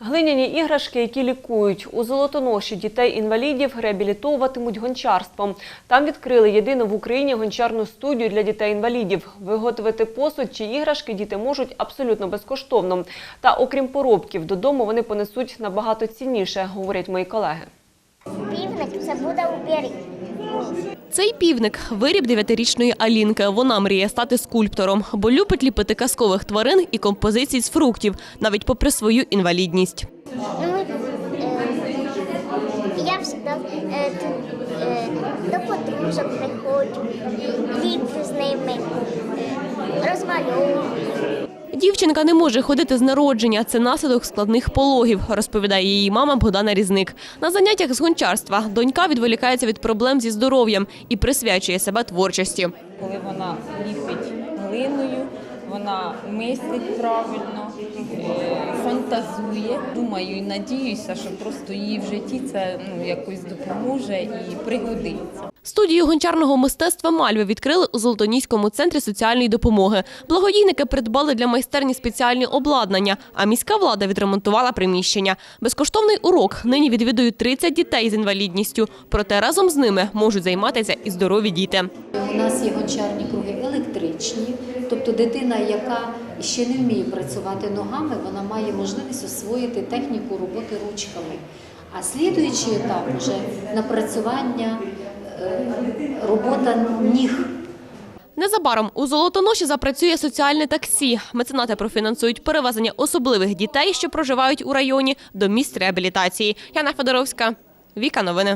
Глиняні іграшки, які лікують. У Золотоноші дітей-інвалідів реабілітовуватимуть гончарством. Там відкрили єдину в Україні гончарну студію для дітей-інвалідів. Виготовити посуд чи іграшки діти можуть абсолютно безкоштовно. Та окрім поробків, додому вони понесуть набагато цінніше, говорять мої колеги. Півник це буде у. Цей півник виріб дев'ятирічної Алінки. Вона мріє стати скульптором, бо любить ліпити казкових тварин і композицій з фруктів, навіть попри свою інвалідність. Ну, е, я завжди е, е, до подружок приходжу, ліплю з ними, е, розмальовую. Дівчинка не може ходити з народження. Це наслідок складних пологів, розповідає її мама Богдана Різник. На заняттях з гончарства донька відволікається від проблем зі здоров'ям і присвячує себе творчості. коли вона ліпить глиною, вона мислить правильно, е, фантазує. Думаю і надіюся, що просто їй в житті це ну, якось допоможе і пригодиться. Студію гончарного мистецтва Мальви відкрили у Золотоніському центрі соціальної допомоги. Благодійники придбали для майстерні спеціальні обладнання, а міська влада відремонтувала приміщення. Безкоштовний урок нині відвідують 30 дітей з інвалідністю. Проте разом з ними можуть займатися і здорові діти. У нас є гончарні круги електричні, тобто дитина, яка ще не вміє працювати ногами, вона має можливість освоїти техніку роботи ручками. А слідуючий етап вже напрацювання е, робота ніг. Незабаром у Золотоноші запрацює соціальне таксі. Меценати профінансують перевезення особливих дітей, що проживають у районі, до місць реабілітації. Яна Федоровська, Віка Новини.